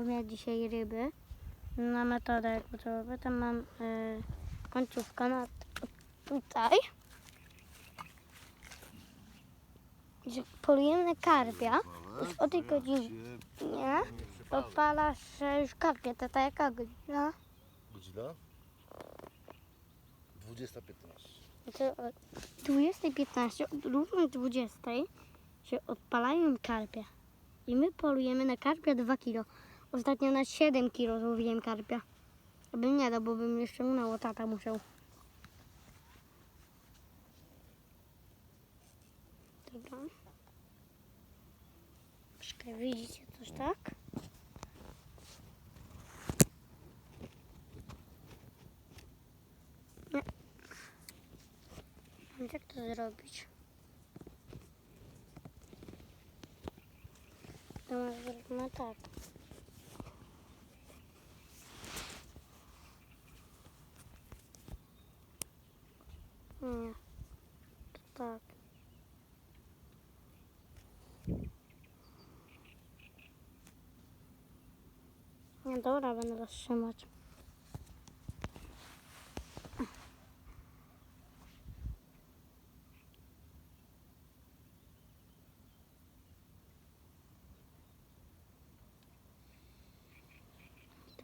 połowię dzisiaj ryby na metodę to robię. Tam mam y, końcówkę na tutaj. Polujemy karpia. Już o tej godzinie nie, odpala się już karpia. Tata jaka godzina? Godzina? 20.15. To od 20.15 od równej 20 się odpalają karpia. I my polujemy na karpia 2 kg. Ostatnio na 7 kg złowiłem karpia. Bym nie dał, bo bym nie ściągnęło, tata musiał. Dobra. Czekaj, widzicie coś tak? Jak to zrobić? Może zróbmy tak. Nie. To tak. Nie, dobra, będę roztrzymać.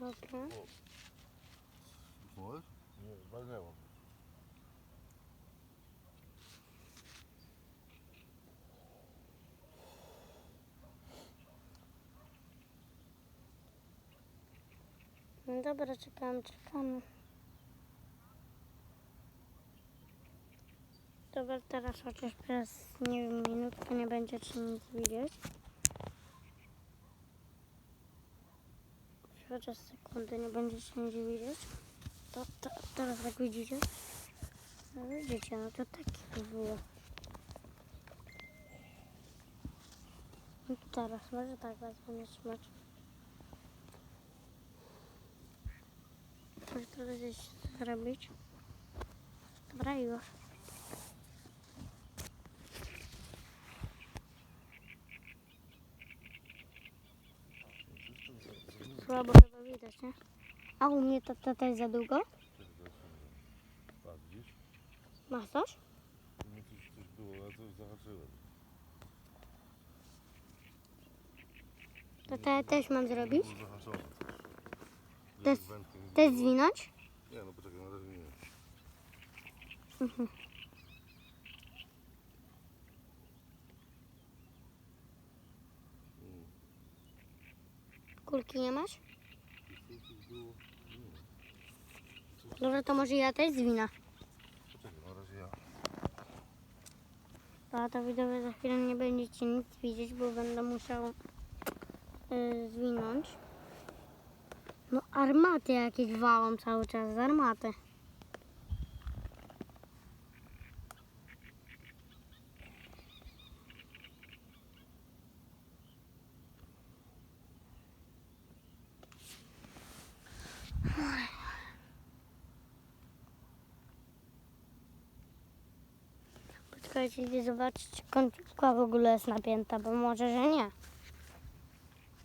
Dobra. Mówisz? Nie, walnęło. No dobra, czekamy, czekamy. Dobra, teraz chociaż przez, nie wiem, minutkę nie będziecie nic widzieć. Chociaż sekundy nie będziecie nic widzieć. To, to teraz jak widzicie? No widzicie, no to takie to było. No teraz może tak was będę trzymać. Może trochę coś zrobić. Dobra, już. Słabo chyba widać, nie? A u mnie to, to też za długo? Widzisz? Masz coś? U mnie coś, coś było, ja coś zahaczyłem. To te też mam zrobić? Zahaczone. Wędkę nie Też było. zwinąć? Nie, no poczekaj, na razie nie. Mhm. Mm. Kulki nie masz? Coś, coś było. Nie. Dobra, to może ja też zwinę. Poczekaj, na razie ja. A to widzowie za chwilę nie będziecie nic widzieć, bo będę musiał y, zwinąć. No armaty jakieś walą cały czas, z armaty. Poczekajcie, idę zobaczyć, czy końcówka w ogóle jest napięta, bo może, że nie.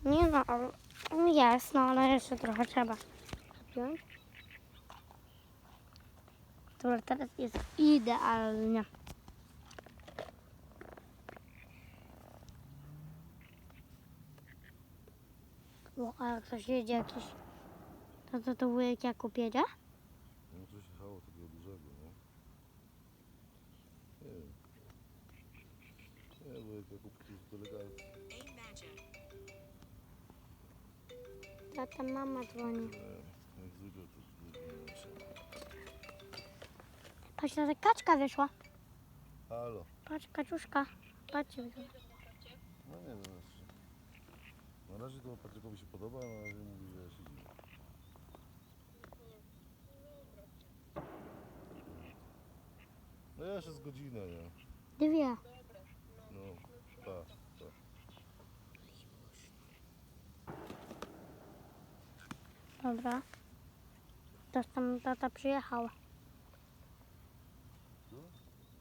Nie no, ale jest, no ale jeszcze trochę trzeba zapiąć. Dobra, teraz jest idealnie. O, a jak ktoś jedzie jakiś... To to, to wujek Jakub jedzie? No coś jechało takiego dużego, no. Nie wiem. Nie, bo jak Jakub to delegacja. Tata, mama dzwoni. Wiem się. Patrz, tata, kaczka wyszła. Halo. Patrz, kaczuszka. Patrzcie. No nie wiem jeszcze. Na razie to Patrykowi się podoba, a na razie mówi, że siedzi. No jeszcze z godzinę, nie? Dwie. No, tak, tak. Dobra. Ktoś tam tata przyjechał.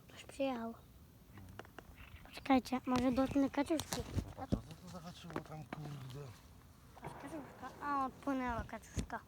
Ktoś przyjechał. Poczekajcie, może dotknę kaczuszki. A co to zahaczyło tam, kurde? Kaczuszka. No, odpłynęła kaczuszka.